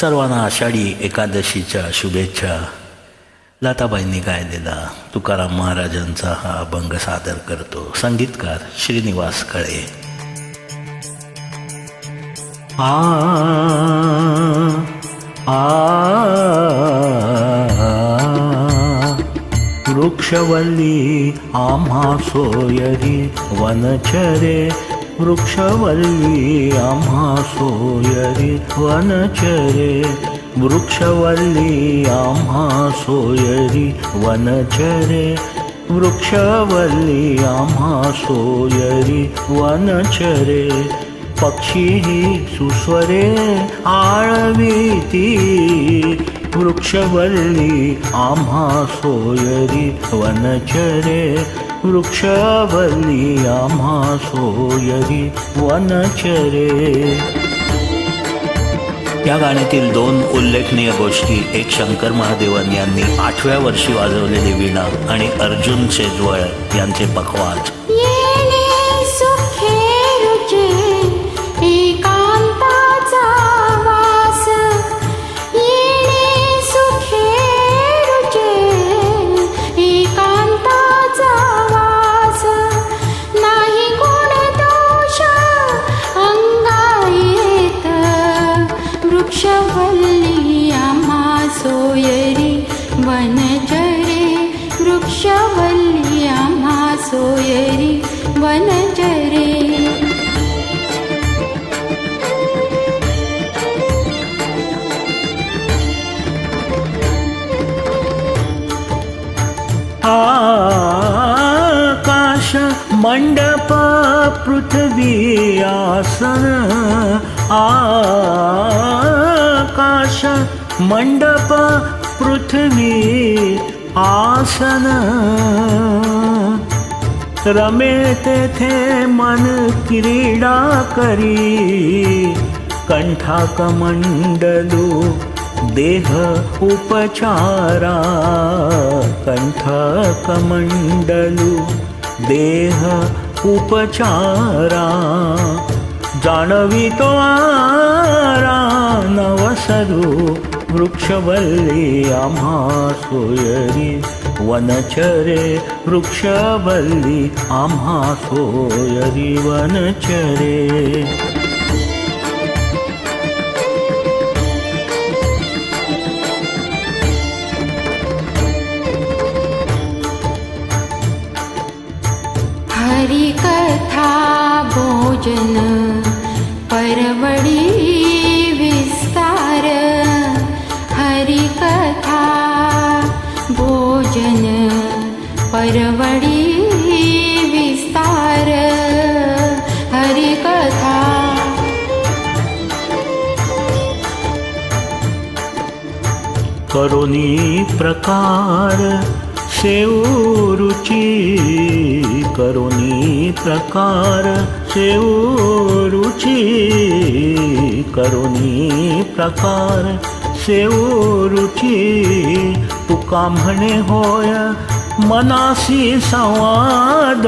सर्वांना आषाढी एकादशीच्या शुभेच्छा. लताबाईंनी गायलेला तुकाराम महाराजांचा हा अभंग सादर करतो. संगीतकार श्रीनिवास कळे. आ आ वृक्षवल्ली आम्हा सोयरी वनचरे वृक्षवल्ली आम्हा सोयरी वनचरे वृक्षवल्ली आम्हा सोयरी वनचरे वृक्षवल्ली सोयरी वनचरे पक्षी सुस्वरे आळवीती वृक्षवल्ली आम्हा सोयरी वनचरे वृक्षवल्ली आम्हा सोयरी वनचरे. या गाण्यातील दोन उल्लेखनीय गोष्टी एक शंकर महादेवन यांनी आठव्या वर्षी वाजवलेली वीणा आणि अर्जुन सेजवळ यांचे पखवाज. वृक्षवल्लिया मा सोयरि वनजरे। वृक्षवल्लिया मा सोयरि वन मंडप पृथ्वी आसन आकाश मंडप पृथ्वी आसन। रमे तेथे मन क्रीडा करी कंठाकमंडलू देह उपचारा कंठकमंडलू देह उपचारा जाणवितो आरा नवसरू वृक्षवल्ली आम्हा सोयरी वनचरे वृक्षवल्ली आम्हा सोयरी वनचरे। हरिकथा भोजन परवडी विस्तार हरिकथा भोजन परवडी विस्तार हरिकथा करोनी प्रकार रुची करुणी प्रकार रुची करुणी प्रकार रुची तुका म्हणे होय मनासी संवाद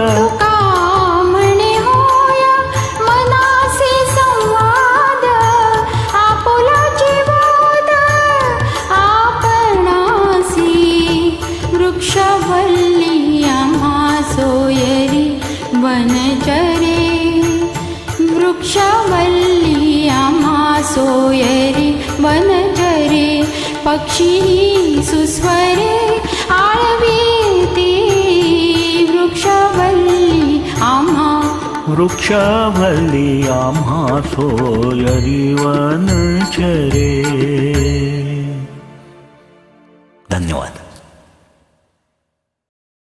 वनचरे पक्षी सुस्वरे आळवीती वृक्षवल्ली आम्हा। वृक्षवल्ली आम्हा सोयरी वनचरे